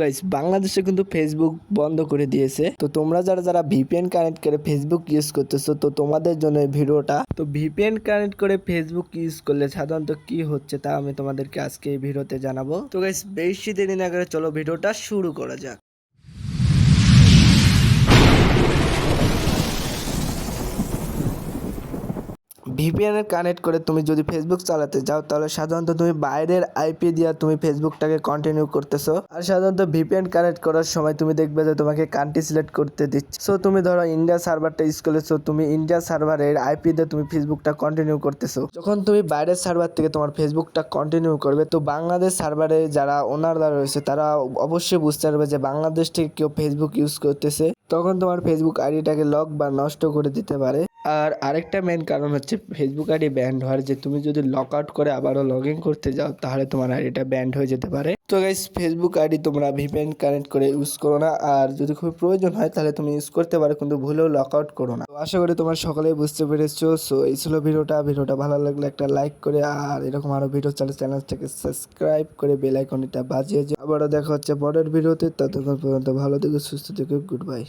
Guys বাংলাদেশে কিন্তু Facebook বন্ধ করে দিয়েছে। তো তোমরা যারা যারা ভিপিএন কানেক্ট করে ফেসবুক ইউজ করতেছো, তো তোমাদের জন্য এই ভিডিওটা। তো ভিপিএন কানেক্ট করে ফেসবুক ইউজ করলে সাধারণত কি হচ্ছে তা আমি তোমাদেরকে আজকে এই ভিডিওতে জানাব। তো গাইস বেশি দেরি না করে চলো ভিডিওটা শুরু করা যাক। ভিপিএন কানেক্ট করে তুমি যদি ফেসবুক চালাতে যাও, তাহলে সাধারণত তুমি বাইরের আইপি দিয়ে তুমি ফেসবুকটাকে কন্টিনিউ করতেছো। আর সাধারণত ভিপিএন কানেক্ট করার সময় তুমি দেখবে যে তোমাকে কান্ট্রি সিলেক্ট করতে দিচ্ছে। সো তুমি ধরো ইন্ডিয়া সার্ভারটা ইউজ করেছ তুমি ইন্ডিয়া সার্ভারের আইপি দিয়ে তুমি ফেসবুকটা কন্টিনিউ করতেছো। যখন তুমি বাইরের সার্ভার থেকে তোমার ফেসবুকটা কন্টিনিউ করবে, তো বাংলাদেশ সার্ভারে যারা ওনাররা রয়েছে, তারা অবশ্যই বুঝতে পারবে যে বাংলাদেশ থেকে কেউ ফেসবুক ইউজ করতেছে। তখন তোমার ফেসবুক আইডিটাকে লক বা নষ্ট করে দিতে পারে। আর আরেকটা মেন কারণ হচ্ছে ফেসবুক আইডি ব্যান্ড হওয়ার যে তুমি যদি লক আউট করে আবারও লগ ইন করতে যাও, তাহলে তোমার আইডিটা ব্যান্ড হয়ে যেতে পারে। তো গাইস ফেসবুক আইডি তোমরা ভিপিএন কানেক্ট করে ইউজ করো না। আর যদি খুব প্রয়োজন হয়, তাহলে তুমি ইউজ করতে পারো, কিন্তু ভুলেও লক আউট করো না। তো আশা করি তোমার সকলেই বুঝতে পেরেছ। সো এই ছিল ভিডিওটা। ভিডিওটা ভালো লাগলে একটা লাইক করে, আর এরকম আরও ভিডিও চালে চ্যানেলটাকে সাবস্ক্রাইব করে বেল আইকনটা বাজিয়ে যাও। আবারও দেখা হচ্ছে পরের ভিডিওতে ততক্ষণ পর্যন্ত ভালো থেকো, সুস্থ থেকো গুড বাই